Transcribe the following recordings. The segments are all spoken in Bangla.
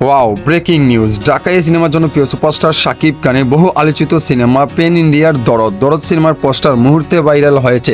ওয়াও ব্রেকিং নিউজ ঢাকায় সিনেমার জন্য প্রিয় সুপারস্টার শাকিব খানের বহু আলোচিত সিনেমা পেন ইন্ডিয়ার দরদ। দরদ সিনেমার পোস্টার মুহূর্তে ভাইরাল হয়েছে।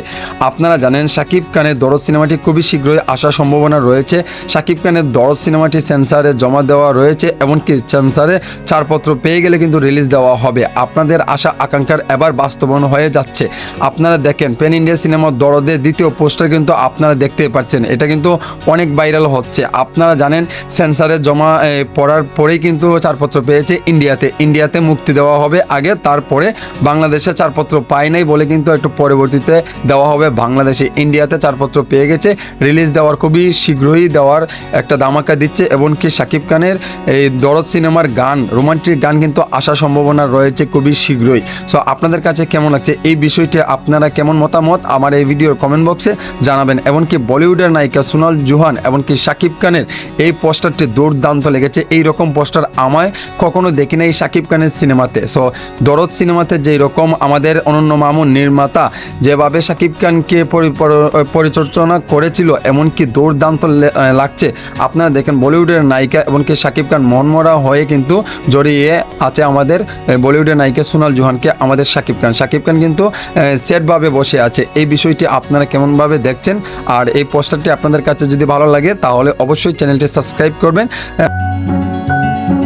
আপনারা জানেন শাকিব খানের দরদ সিনেমাটি খুবই শীঘ্রই আসার সম্ভাবনা রয়েছে। শাকিব খানের দরদ সিনেমাটি সেন্সারে জমা দেওয়া রয়েছে, এমনকি সেন্সারে ছাড়পত্র পেয়ে গেলে কিন্তু রিলিজ দেওয়া হবে। আপনাদের আশা, আকাঙ্ক্ষার এবার বাস্তবায়ন হয়ে যাচ্ছে। আপনারা দেখেন পেন ইন্ডিয়া সিনেমার দরদের দ্বিতীয় পোস্টার কিন্তু আপনারা দেখতে পাচ্ছেন। এটা কিন্তু অনেক ভাইরাল হচ্ছে। আপনারা জানেন সেন্সারে জমা পড়ার পরেই কিন্তু ছাড়পত্র পেয়েছে ইন্ডিয়াতে। ইন্ডিয়াতে মুক্তি দেওয়া হবে আগে, তারপরে বাংলাদেশে ছাড়পত্র পায় নাই বলে কিন্তু একটু পরবর্তীতে দেওয়া হবে। বাংলাদেশে ইন্ডিয়াতে ছাড়পত্র পেয়ে গেছে। রিলিজ দেওয়ার খুবই শীঘ্রই দেওয়ার একটা ধামাকা দিচ্ছে। এমনকি শাকিব খানের এই দরদ সিনেমার গান, রোমান্টিক গান কিন্তু আসার সম্ভাবনা রয়েছে খুবই শীঘ্রই। সো আপনাদের কাছে কেমন লাগছে? এই বিষয়টি আপনারা কেমন মতামত? আমার এই ভিডিওর কমেন্ট বক্সে জানাবেন। এমনকি বলিউডের নায়িকা সোনাল জোহান, এমনকি শাকিব খানের এই পোস্টারটি দুর্দান্ত লেগেছে। এই রকম পোস্টার আমায় কখনো দেখি নাই শাকিব খানের সিনেমাতে। সো দরদ সিনেমাতে যেই রকম আমাদের অনন্য মামুন, নির্মাতা, যেভাবে শাকিব খানকে পরি- পরিচর্চনা করেছিল, এমনকি দুর্দান্ত লাগছে। আপনারা দেখেন বলিউডের নায়িকা এমনকি শাকিব খান মনমরা হয়ে কিন্তু জড়িয়ে আছে আমাদের বলিউডের নায়িকা সোনাল জোহানকে, আমাদের শাকিব খান। শাকিব খান কিন্তু সেটভাবে বসে আছে। এই বিষয়টি আপনারা কেমনভাবে দেখছেন? আর এই পোস্টারটি আপনাদের কাছে যদি ভালো লাগে, তাহলে অবশ্যই চ্যানেলটি সাবস্ক্রাইব করবেন। Thank you.